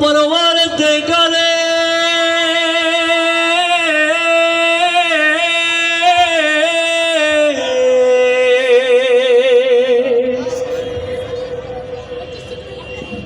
পরবার করে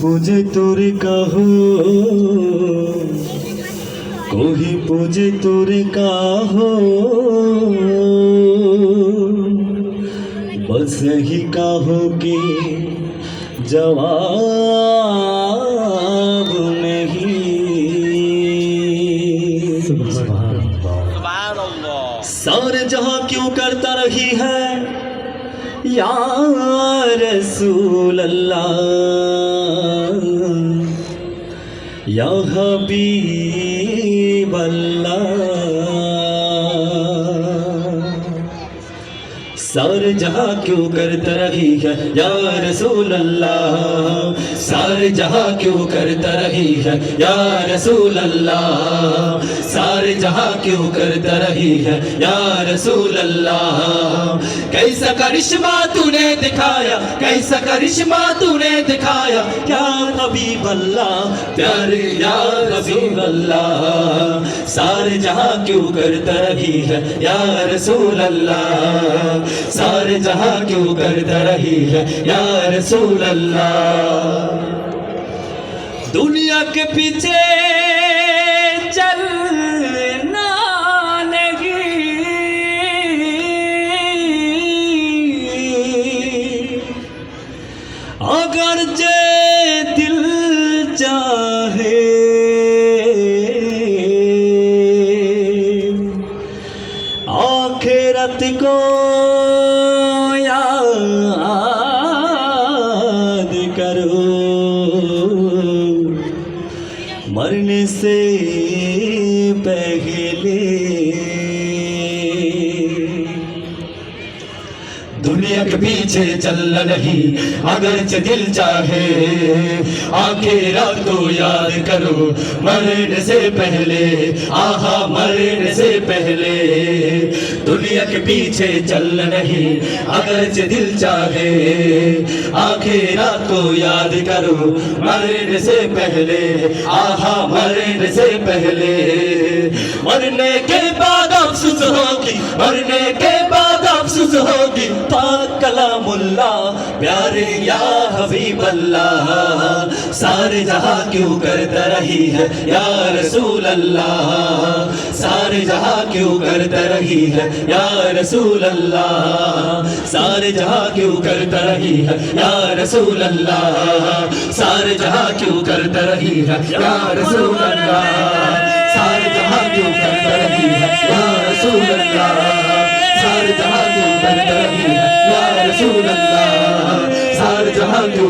পুজে تور কাহ। কহি تور তোরে بس ہی کہو کہ جواب نہیں سارے جہاں کیوں کرتا رہی ہے یا رسول اللہ। یا حبیب اللہ سار جہاں کیوں کرتا رہی ہے یا رسول اللہ؟ سر جہاں کیوں کرتا رہی ہے یا رسول اللہ؟ جہاں کیوں کرتا رہی ہے؟ یا رسول اللہ کیسا کرشمہ تو نے دکھایا؟ کیسا کرشمہ تو نے دکھایا؟ کیا حبیب اللہ پیارے یا رسول اللہ سارے جہاں کیوں کرتا رہی ہے؟ یا رسول اللہ سارے جہاں کیوں کرتا رہی ہے؟ یا رسول اللہ دنیا کے پیچھے اگر جے دل چاہے۔ آخرت کو یاد کرو۔ مرنے سے پہلے بیک پیچھے چلنا نہیں۔ اگرچہ دل چاہے، آنکھیں راتو یاد کرو۔ مرنے سے پہلے، آہا مرن سے پہلے۔ دنیا کے پیچھے چل نہیں۔ اگرچہ دل چاہے، آخرات کو یاد کرو۔ مرنے سے پہلے، آہا، مرنے سے پہلے۔ مرنے کے بعد افسوس ہوگی، مرنے کے بعد افسوس ہوگی۔ پاک کلام اللہ، پیارے یا حبیب اللہ۔ سارے جہاں کیوں کرتا رہی ہے یا رسول اللہ؟ سارے جہاں کیوں کرتا رہی ہے یا رسول اللہ سارے جہاں کیوں کرتا رہی ہے یا رسول اللہ سارے جہاں کیوں کرتا رہی ہے یا رسول اللہ سارے جہاں کیوں کرتا رہی ہے